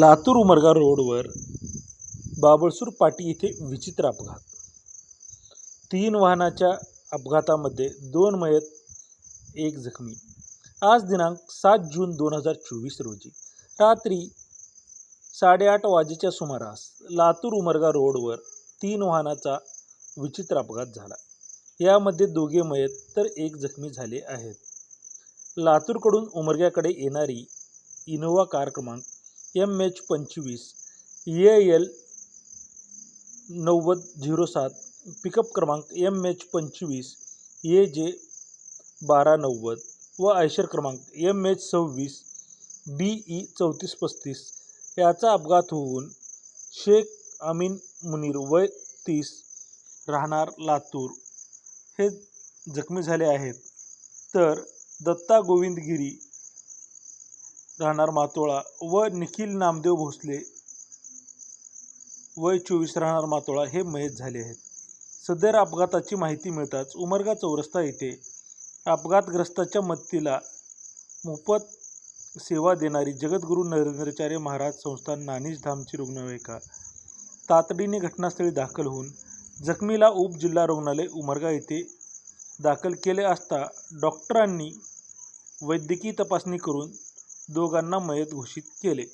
लातूर उमरगा रोडवर बाबळसूर पाटी इथे विचित्र अपघात. तीन वाहनाच्या अपघातामध्ये दोन मयत एक जखमी. आज दिनांक सात जून दोन हजार चोवीस रोजी रात्री साडेआठ वाजेच्या सुमारास लातूर उमरगा रोडवर तीन वाहनाचा विचित्र अपघात झाला. यामध्ये दोघे मयत तर एक जखमी झाले आहेत. लातूरकडून उमरग्याकडे येणारी इनोवा कार क्रमांक एम एच पंचवीस ए एल नव्वद झिरो सात पिकअप क्रमांक एम एच पंचवीस ए जे बारा नव्वद व आयशर क्रमांक एम एच सव्वीस बी ई चौतीस पस्तीस. याचा अपघात होऊन शेख अमीन मुनीर वय तीस राहणार लातूर. हे जखमी झाले आहेत. तर दत्ता गोविंदगिरी राहणार मातोळा व निखिल नामदेव भोसले वय चोवीस राहणार मातोळा हे मयत झाले आहेत. सदर अपघाताची माहिती मिळताच उमरगा चौरस्ता येथे अपघातग्रस्ताच्या मदतीला मोफत सेवा देणारी जगद्गुरू नरेंद्राचार्य महाराज संस्थान नानीज धामची रुग्णवाहिका तातडीने घटनास्थळी दाखल होऊन जखमीला उपजिल्हा रुग्णालय उमरगा येथे दाखल केले असता डॉक्टरांनी वैद्यकीय तपासणी करून दोघांना मयत घोषित केले.